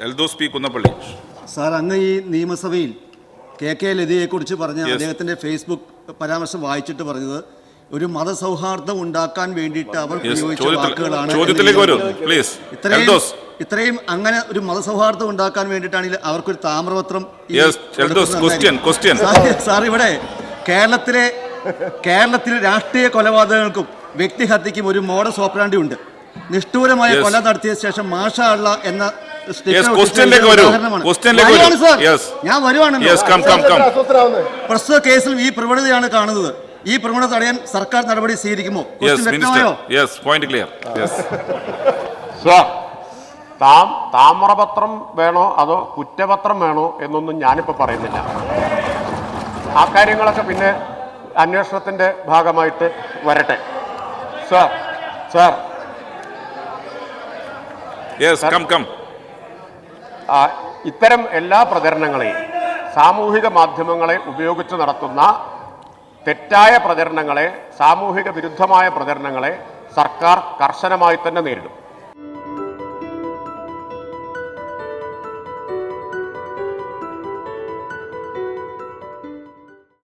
Eldhose P Kunnappilly sir അങ്ങ് ഈ നിയമസഭയിൽ കെ കെ ലതിയെക്കുറിച്ച് പറഞ്ഞ. അദ്ദേഹത്തിന്റെ ഫേസ്ബുക്ക് പരാമർശം വായിച്ചിട്ട് പറഞ്ഞത് ഒരു മതസൗഹാർദ്ദം ഉണ്ടാക്കാൻ വേണ്ടിയിട്ട് അവർ പ്രയോഗിച്ച വാക്കുകളാണ് ഇത്രയും ഇത്രയും അങ്ങനെ ഒരു മതസൗഹാർദ്ദം ഉണ്ടാക്കാൻ വേണ്ടിയിട്ടാണെങ്കിൽ അവർക്കൊരു താമ്രപത്രം. സാർ- ഇവിടെ കേരളത്തിലെ കേരളത്തിലെ രാഷ്ട്രീയ കൊലപാതകങ്ങൾക്കും വ്യക്തിഹത്യക്കും ഒരു മോഡസ് ഓപ്പറാണ്ടി ഉണ്ട് നിഷ്ഠൂരമായ. കൊല നടത്തിയ ശേഷം മാഷ അള്ള എന്ന വരുവാണ്. ഞാൻ കം പ്രസ്തുത കേസിൽ ഈ പ്രവണതയാണ് കാണുന്നത്. ഈ പ്രവണത തടയാൻ സർക്കാർ നടപടി സ്വീകരിക്കുമോ? താം താമ്രപത്രം വേണോ അതോ കുറ്റപത്രം വേണോ എന്നൊന്നും ഞാനിപ്പോൾ പറയുന്നില്ല. ആ കാര്യങ്ങളൊക്കെ പിന്നെ അന്വേഷണത്തിന്റെ ഭാഗമായിട്ട് വരട്ടെ. Sir sir yes come come ഇത്തരം എല്ലാ പ്രചരണങ്ങളെയും സാമൂഹിക മാധ്യമങ്ങളെ ഉപയോഗിച്ച് നടത്തുന്ന തെറ്റായ പ്രചരണങ്ങളെ സാമൂഹിക വിരുദ്ധമായ പ്രചരണങ്ങളെ സർക്കാർ കർശനമായി തന്നെ നേരിടും.